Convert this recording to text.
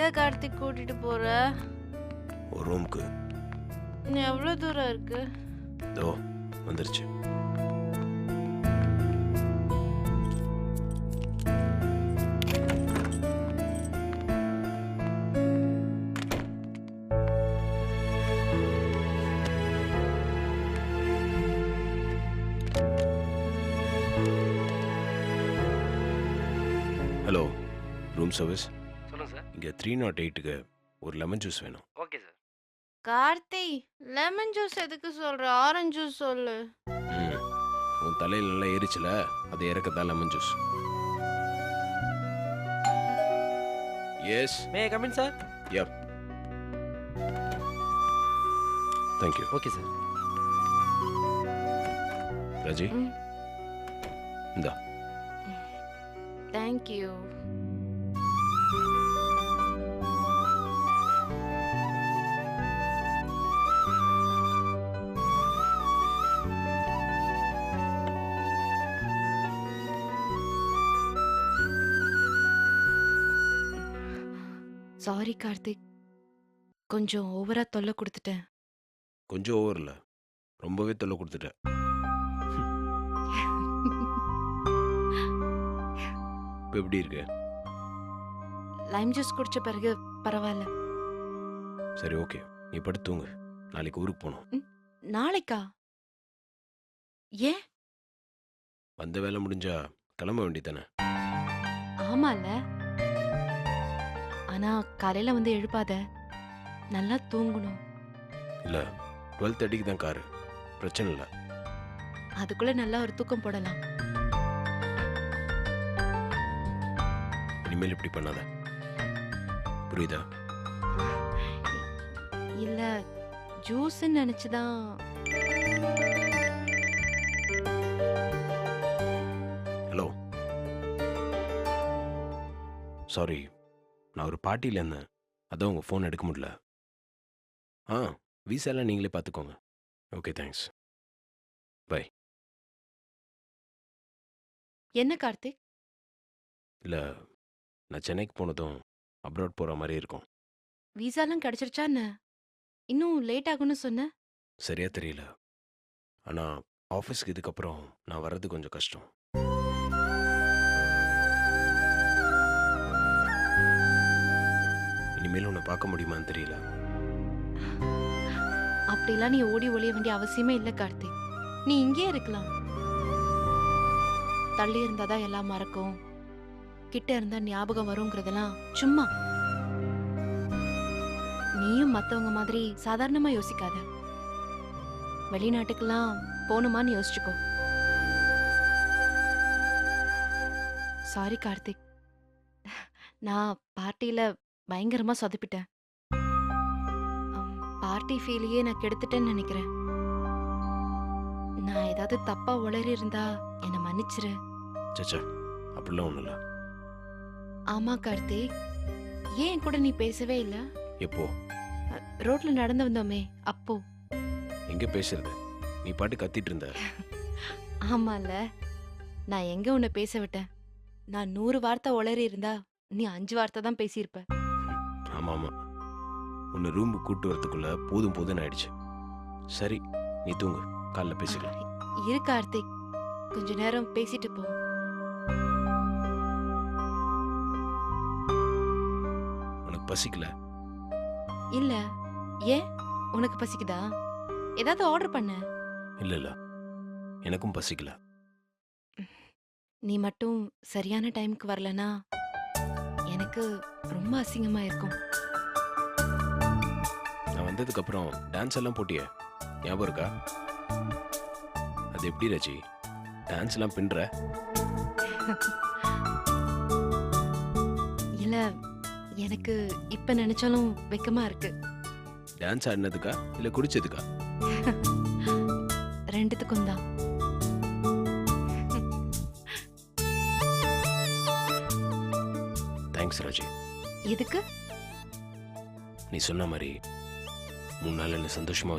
எங்க கார்த்திக் கூட்டிட்டு போற? ஒரு ரூமுக்கு. எவ்வளவு தூரம் இருக்கு? இதோ வந்துருச்சு. Hello room service? சார். இங்கே த்ரீ நாட் எயிட்டுக்கு ஒரு லெமன் ஜூஸ் வேணும். Okay sir. Karthi lemon juice எதுக்கு சொல்ற? ஆரஞ்சு ஜூஸ் சொல்லு. ம். உன் தலையில் நல்லா ஏறிச்சுல அதை இறக்கத்தான் lemon juice yes may come in sir yup thank you okay sir Raji. இந்தா. Thank you sorry Karthik. கொஞ்சம் ஓவரா தொல்லை கொடுத்துட்டேன். கொஞ்சம் ஓவரில் ரொம்பவே தொல்லை கொடுத்துட்டேன். இப்போ எப்படி இருக்கு? லைம் ஜூஸ் குடிச்ச பிறகு பரவாயில்ல. சரி ஓகே நீ படுத்து தூங்கு. நாளைக்கு ஊருக்கு போகணும். நாளைக்கா? ஏன்? வந்த வேலை முடிஞ்சா கிளம்ப வேண்டியதானே ஆமால ஆனா காலையில வந்து எழுப்பாத. நல்லா தூங்கணும். இல்லை டுவெல் தேர்ட்டிக்கு தான் காரு. பிரச்சனை இல்லை. அதுக்குள்ள நல்லா ஒரு தூக்கம் போடலாம். இனிமேல் இப்படி பண்ணாத. புரியுதா? இல்ல ஜூஸ்ன்னு நினைச்சுதான். ஹலோ. சாரி நான் ஒரு பார்ட்டியில் இருந்தேன். அதான் உங்கள் ஃபோன் எடுக்க முடியல. ஆ வீசாலாம் நீங்களே பார்த்துக்கோங்க ஓகே தேங்க்ஸ் என்ன கார்த்திக்? இல்லை நான் சென்னைக்கு போனதும் அப்ராட் போகிற மாதிரி இருக்கும். வீசாலாம் கிடைச்சிருச்சா என்ன? இன்னும் லேட் ஆகும்னு சொன்ன? சரியா தெரியல. ஆனால் ஆஃபீஸ்க்கு இதுக்கப்புறம் நான் வர்றது கொஞ்சம் கஷ்டம். இனிமேல் உன்னை பார்க்க முடியுமான்னு தெரியல. அப்படிலாம் நீ ஓடி ஒழிய வேண்டிய அவசியமே இல்ல கார்த்திக் நீ இங்கேயே இருக்கலாம். தள்ளி இருந்தாதான் எல்லாம் மறக்கும். கிட்ட இருந்தா ஞாபகம் வருங்கிறதெல்லாம் சும்மா. நீயும் மத்தவங்க மாதிரி சாதாரணமா யோசிக்காத. வெளிநாட்டுக்கெல்லாம் போகணுமான்னு யோசிச்சுக்கோ. சாரி கார்த்திக். நான் பார்ட்டியில பயங்கரமா சொதப்பிட்டேன். பார்ட்டி ஃபீலையே நான் கெடுத்துட்டேன்னு நினைக்கிறேன். நான் ஏதாவது தப்பா உளறி இருந்தா என்னை மன்னிச்சிரு. சச்சா அப்படிலாம் ஒன்றும் இல்லை. ஆமா கார்த்திக் ஏன் என் கூட நீ பேசவே இல்ல? எப்போ? அ, ரோட்ல நடந்து வந்தோமே அப்போ. எங்கே பேசுறது? நீ பாட்டு கத்திட்டு இருந்த. ஆமால நான் எங்க உன்னை பேச விட்டேன்? நான் நூறு வார்த்தை உளறி இருந்தா நீ அஞ்சு வார்த்தை தான் பேசியிருப்ப. உன்னை ரூமுக்கு கூட்டு வரதுக்குள்ள போதும் போதும்னு ஆயிடுச்சு. சரி நீ தூங்கு. காலைல பேசிக்கலாம். இரு கார்த்திக். கொஞ்ச நேரம் பேசிட்டு போ. உனக்கு பசிக்கல? இல்ல. ஏன்? உனக்கு பசிக்குதா? ஏதாவது ஆர்டர் பண்ண. இல்லை இல்லை. எனக்கும் பசிக்கல. நீ மட்டும் சரியான டைம்க்கு வரலனா எனக்கு ரொம்ப அசிங்கமா இருக்கும். வந்ததுக்கப்புறம் டான்ஸ் எல்லாம் போட்டியே. ஞாபகம் இருக்கா? அது எப்படி ரச்சி டான்ஸ் எல்லாம் பின்ற இல்ல எனக்கு இப்ப நினைச்சாலும் வெக்கமா இருக்கு. டான்ஸ் ஆடினதுக்கா? இல்லை குடிச்சதுக்கா? ரெண்டுத்துக்கும் தான். தேங்க்ஸ் ராஜி. எதுக்கு? நீ சொன்ன மாதிரி மூணு நாள் என்ன சந்தோஷமா